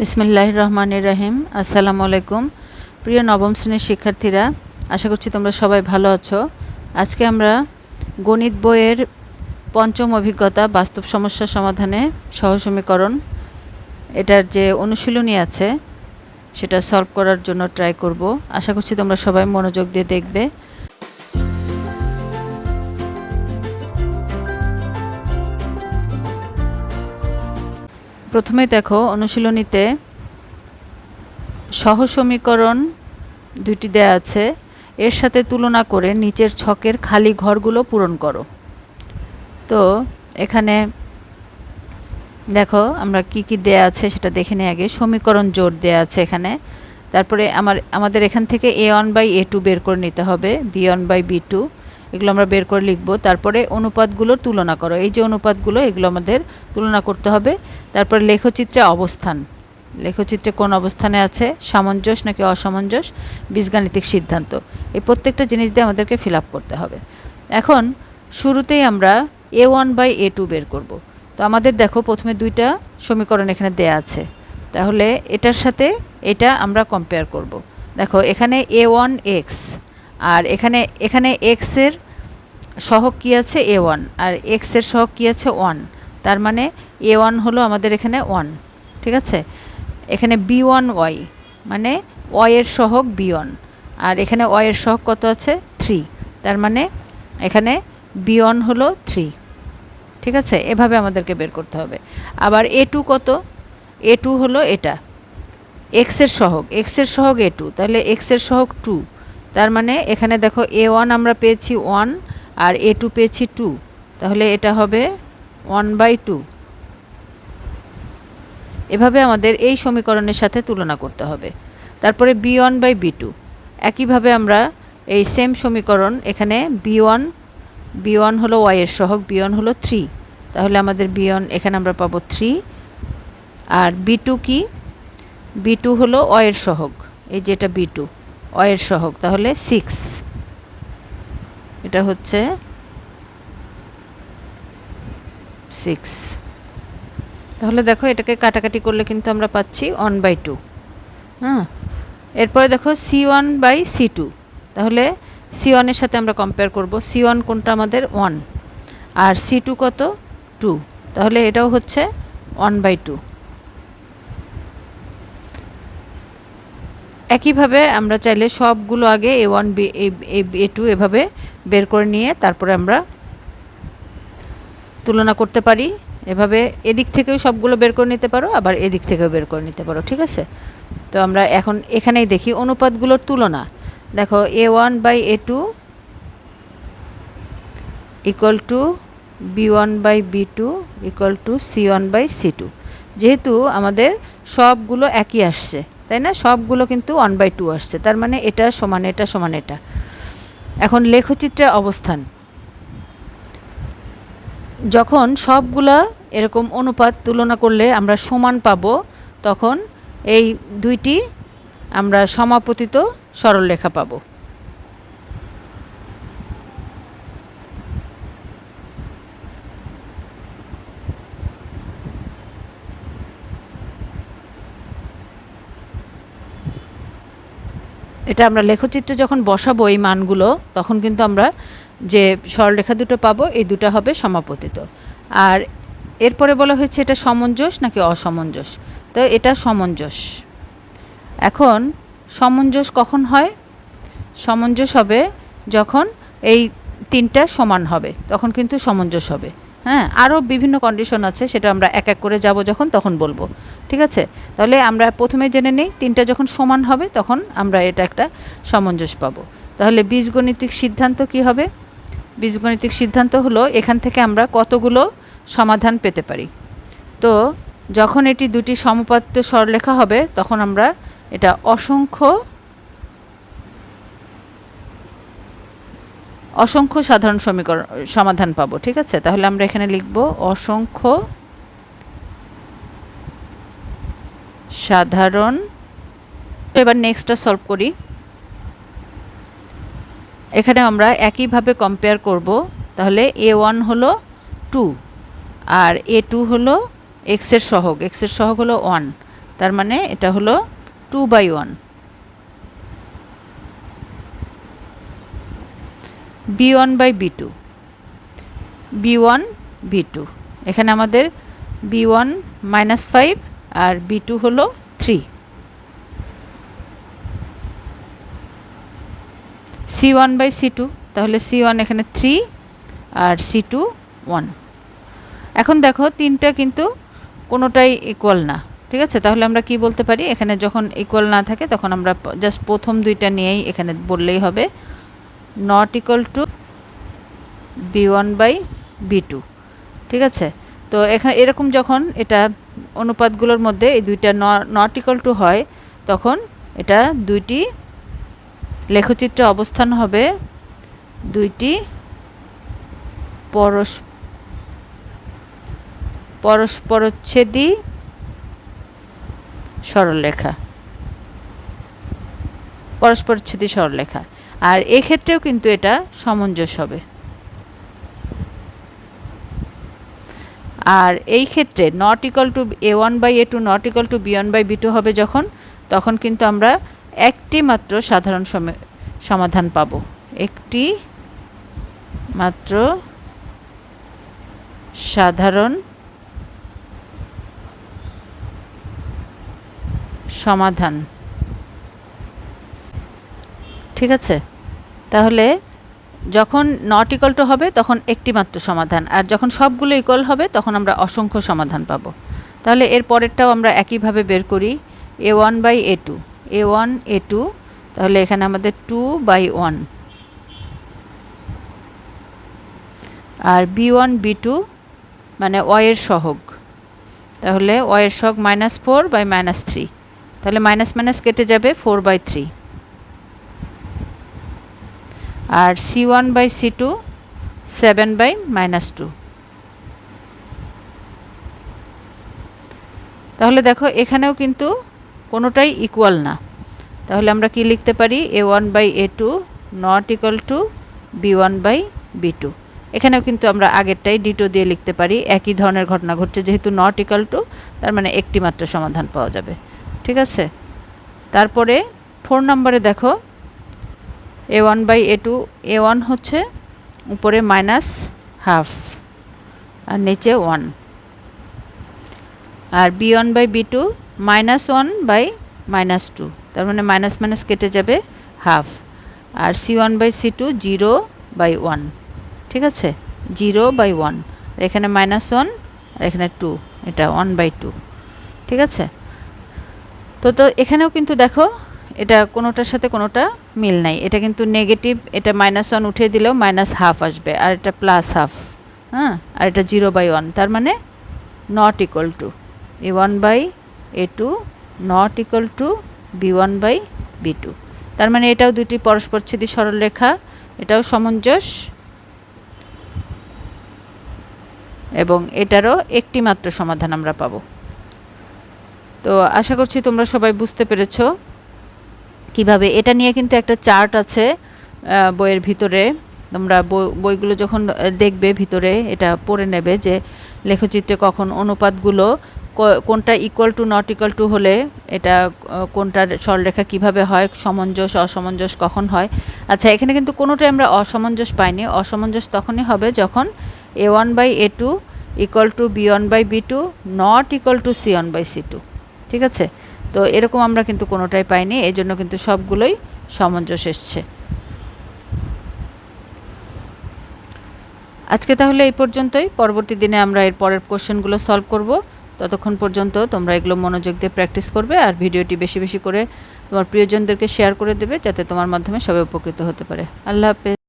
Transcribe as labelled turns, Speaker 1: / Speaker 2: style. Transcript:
Speaker 1: বিসমিল্লাহ রহমানির রাহিম আসসালামু আলাইকুম প্রিয় নবম শ্রেণির শিক্ষার্থীরা, আশা করছি তোমরা সবাই ভালো আছো। আজকে আমরা গণিত বইয়ের পঞ্চম অভিজ্ঞতা বাস্তব সমস্যা সমাধানে সহসমীকরণ এটার যে অনুশীলনী আছে, সেটা সলভ করার জন্য ট্রাই করব। আশা করছি তোমরা সবাই মনোযোগ দিয়ে দেখবে। প্রথমে দেখো অনুশীলনীতে সহ সমীকরণ দুইটি দেয়া আছে। এর সাথে তুলনা করে নিচের ছকের খালি ঘরগুলো পূরণ করো। তো এখানে দেখো আমরা কি কি দেয়া আছে সেটা দেখে নিই আগে। সমীকরণ জোর দেয়া আছে এখানে। তারপরে আমার, আমাদের এখান থেকে a one by a two বের করে নিতে হবে। B one by b two এগুলো আমরা বের করে লিখব। তারপরে অনুপাতগুলোর তুলনা করো। এই যে অনুপাতগুলো, এগুলো আমাদের তুলনা করতে হবে। তারপরে লেখচিত্রে অবস্থান। লেখচিত্রে কোন অবস্থানে আছে? সামঞ্জস্য নাকি অসামঞ্জস্য? বীজগাণিতিক সিদ্ধান্ত। এই প্রত্যেকটা জিনিস দিয়ে আমাদেরকে ফিল করতে হবে। এখন শুরুতেই আমরা a one by a two বের করব। তো আমাদের দেখো প্রথমে দুইটা সমীকরণ এখানে দেয়া আছে। তাহলে এটার সাথে এটা আমরা কম্পেয়ার করব। দেখো এখানে এ ওয়ান এক্স আর এখানে এখানে এক্সের সহগ কী আছে? এ ওয়ান আর এক্সের সহক কী আছে? ওয়ান তার মানে এ ওয়ান হলো আমাদের এখানে ওয়ান ঠিক আছে? এখানে বি ওয়ান ওয়াই মানে ওয়াইয়ের সহক বি ওয়ান আর এখানে ওয়াইয়ের সহগ কত আছে? থ্রি তার মানে এখানে বি ওয়ান হলো থ্রি ঠিক আছে? এভাবে আমাদেরকে বের করতে হবে। আবার এ টু কত? এ টু হলো এটা। এক্সের সহগ এক্সের সহগ এ টু তাহলে এক্সের সহগ টু তার মানে এখানে দেখো এ ওয়ান আমরা পেয়েছি ওয়ান আর এ টু পেয়েছি টু। তাহলে এটা হবে ওয়ান বাই টু। এভাবে আমাদের এই সমীকরণের সাথে তুলনা করতে হবে। তারপরে b one by b two. একইভাবে আমরা এই সেম সমীকরণ এখানে বি ওয়ান বি ওয়ান হলো ওয়াইয়ের সহগ, বি ওয়ান হলো থ্রি। তাহলে আমাদের বি ওয়ান এখানে আমরা পাবো থ্রি। আর বি টু কি? বি টু হলো ওয়ের সহগ। এই যেটা বি টু ওয়ের সহগ, তাহলে সিক্স। এটা হচ্ছে সিক্স তাহলে দেখো এটাকে কাটাকাটি করলে কিন্তু আমরা পাচ্ছি ওয়ান বাই টু হ্যাঁ এরপরে দেখো c one by c two তাহলে সি ওয়ানের সাথে আমরা কম্পেয়ার করব। সি ওয়ান কোনটা আমাদের ওয়ান আর সি টু কত টু তাহলে এটাও হচ্ছে ওয়ান বাই টু একইভাবে আমরা চাইলে সবগুলো আগে a one b a two এভাবে বের করে নিয়ে তারপরে আমরা তুলনা করতে পারি। এভাবে এদিক থেকেও সবগুলো বের করে নিতে পারো, আবার এদিক থেকেও বের করে নিতে পারো, ঠিক আছে? তো আমরা এখন এখানেই দেখি অনুপাতগুলোর তুলনা। দেখো a one by a two equal to b one by b two equal to c one by c two যেহেতু আমাদের সবগুলো একই আসছে তাই না? সবগুলো কিন্তু ওয়ান বাই টু আসছে। তার মানে এটা সমান এটা সমান এটা। এখন লেখচিত্রের অবস্থান। যখন সবগুলা এরকম অনুপাত তুলনা করলে আমরা সমান পাবো, তখন এই দুইটি আমরা সমাপতিত সরলরেখা পাবো। এটা আমরা লেখচিত্রে যখন বসাবো এই মানগুলো, তখন কিন্তু আমরা যে সরলরেখা দুটো পাবো, এই দুটো হবে সমাপতিত। আর এরপরে বলা হয়েছে এটা সমঞ্জস নাকি অসমঞ্জস? তো এটা সমঞ্জস। এখন সমঞ্জস কখন হয়? সমঞ্জস হবে যখন এই তিনটা সমান হবে, তখন কিন্তু সমঞ্জস হবে। হ্যাঁ আরও বিভিন্ন কন্ডিশন আছে, সেটা আমরা এক এক করে যাব যখন, তখন বলব। ঠিক আছে? তাহলে আমরা প্রথমে জেনে নেই, তিনটা যখন সমান হবে, তখন আমরা এটা একটা সমঞ্জস পাবো। তাহলে বীজগণিতিক সিদ্ধান্ত কি হবে? বীজগণিতিক সিদ্ধান্ত হলো, এখান থেকে আমরা কতগুলো সমাধান পেতে পারি। তো, যখন এটি দুটি সমপাত্য সরলেখা হবে, তখন আমরা এটা অসংখ্য অসংখ্য সাধারণ সমীকরণ, সমাধান পাবো, ঠিক আছে? তাহলে আমরা এখানে লিখব অসংখ্য সাধারণ। এবার নেক্সটটা সলভ করি। এখানে আমরা একইভাবে কম্পেয়ার করব। তাহলে এ ওয়ান হলো টু আর এ টু হলো এক্সের সহগ। এক্সের সহগ হলো ওয়ান তার মানে এটা হলো two by one b one by b two b one b two এখানে আমাদের বি ওয়ান মাইনাস ফাইভ আর বি টু হলো three c one by c two তাহলে সি ওয়ান এখানে থ্রি আর সি টু ওয়ান এখন দেখো, তিনটা কিন্তু কোনোটাই ইকুয়াল না, ঠিক আছে? তাহলে আমরা কি বলতে পারি? এখানে যখন ইকুয়াল না থাকে, তখন আমরা জাস্ট প্রথম দুইটা নিয়েই এখানে বললেই হবে। Not equal to b one by b two ঠিক আছে? তো এখানে এরকম যখন এটা অনুপাতগুলোর মধ্যে এই দুইটা নট ইকুয়াল টু হয়, তখন এটা দুইটি লেখচিত্রে অবস্থান হবে, দুইটি পরশ পরস্পরচ্ছেদী সরলরেখা পরস্পরচ্ছেদী সরলরেখা। আর এক্ষেত্রেও কিন্তু এটা সামঞ্জস্য হবে। আর এই ক্ষেত্রে not equal to a one by a two not equal to b one by b two হবে যখন, তখন কিন্তু আমরা একটি মাত্র সাধারণ সমাধান পাব। একটি মাত্র সাধারণ সমাধান। ঠিক আছে? তাহলে যখন নট ইকুয়াল টু হবে, তখন একটি মাত্র সমাধান। আর যখন সবগুলো ইকুয়াল হবে, তখন আমরা অসংখ্য সমাধান পাবো। তাহলে এর পরেরটাও আমরা একইভাবে বের করি a one by a two a one a two তাহলে এখানে আমাদের টু বাই ওয়ান আর বি ওয়ান বি টু মানে ওয়ের সহগ। তাহলে ওয়ের সহগ minus four by minus three তাহলে মাইনাস মাইনাস কেটে যাবে four by three R c one by c two seven by minus two তাহলে দেখো, এখানেও কিন্তু কোনোটাই ইকুয়াল না। তাহলে আমরা কি লিখতে পারি? A one by a two not equal to b one by b two এখানেও কিন্তু আমরা আগেরটাই ডিটো দিয়ে লিখতে পারি। একই ধরনের ঘটনা ঘটছে, যেহেতু নট ইকাল টু তার মানে একটি মাত্র সমাধান পাওয়া যাবে। ঠিক আছে? তারপরে ফোর নম্বরে দেখো a one by a two a one হচ্ছে উপরে মাইনাস হাফ আর নিচে one R b one by b two minus one by minus two তার মানে মাইনাস মাইনাস কেটে যাবে half R c one by c two zero by one ঠিক আছে? জিরো বাই ওয়ান এখানে মাইনাস ওয়ান আর এখানে টু এটা ওয়ান বাই টু ঠিক আছে? তো তো এখানেও কিন্তু দেখো এটা কোনোটার সাথে কোনোটা মিল নাই। এটা কিন্তু নেগেটিভ এটা মাইনাস ওয়ান উঠিয়ে দিলেও মাইনাস হাফ আসবে, আর এটা প্লাস হাফ হ্যাঁ? আর এটা জিরো বাই ওয়ান তার মানে not equal to a one by a two not equal to b one by b two তার মানে এটাও দুটি পরস্পরচ্ছেদী সরলরেখা এটাও সমঞ্জস এবং এটারও একটি মাত্র সমাধান আমরা পাবো। তো আশা করছি তোমরা সবাই বুঝতে পেরেছ কীভাবে? এটা নিয়ে কিন্তু একটা চার্ট আছে বইয়ের ভিতরে। তোমরা বইগুলো যখন দেখবে ভিতরে, এটা পড়ে নেবে যে লেখচিত্রে কখন অনুপাতগুলো কোনটা equal to not equal to হলে এটা কোনটার সরলরেখা কীভাবে হয়, সমঞ্জস, অসমঞ্জস কখন হয়। আচ্ছা এখানে কিন্তু কোনোটাই আমরা অসমঞ্জস পাইনি। অসমঞ্জস তখনই হবে যখন a one by a two equal to b one by b two not equal to c one by c two ঠিক আছে? তো এরকম আমরা কিন্তু কোনোটাই পাইনি এই জন্য কিন্তু সবগুলোই সামঞ্জস্য এসছে। আজকে তাহলে এই পর্যন্তই। পরবর্তী দিনে আমরা এর পরের কোশ্চেনগুলো সলভ করব। ততক্ষণ পর্যন্ত তোমরা এগুলো মনোযোগ দিয়ে প্র্যাকটিস করবে আর ভিডিওটি বেশি বেশি করে তোমার প্রিয়জনদেরকে শেয়ার করে দেবে যাতে তোমার মাধ্যমে সবাই উপকৃত হতে পারে। আল্লাহ হাফেজ।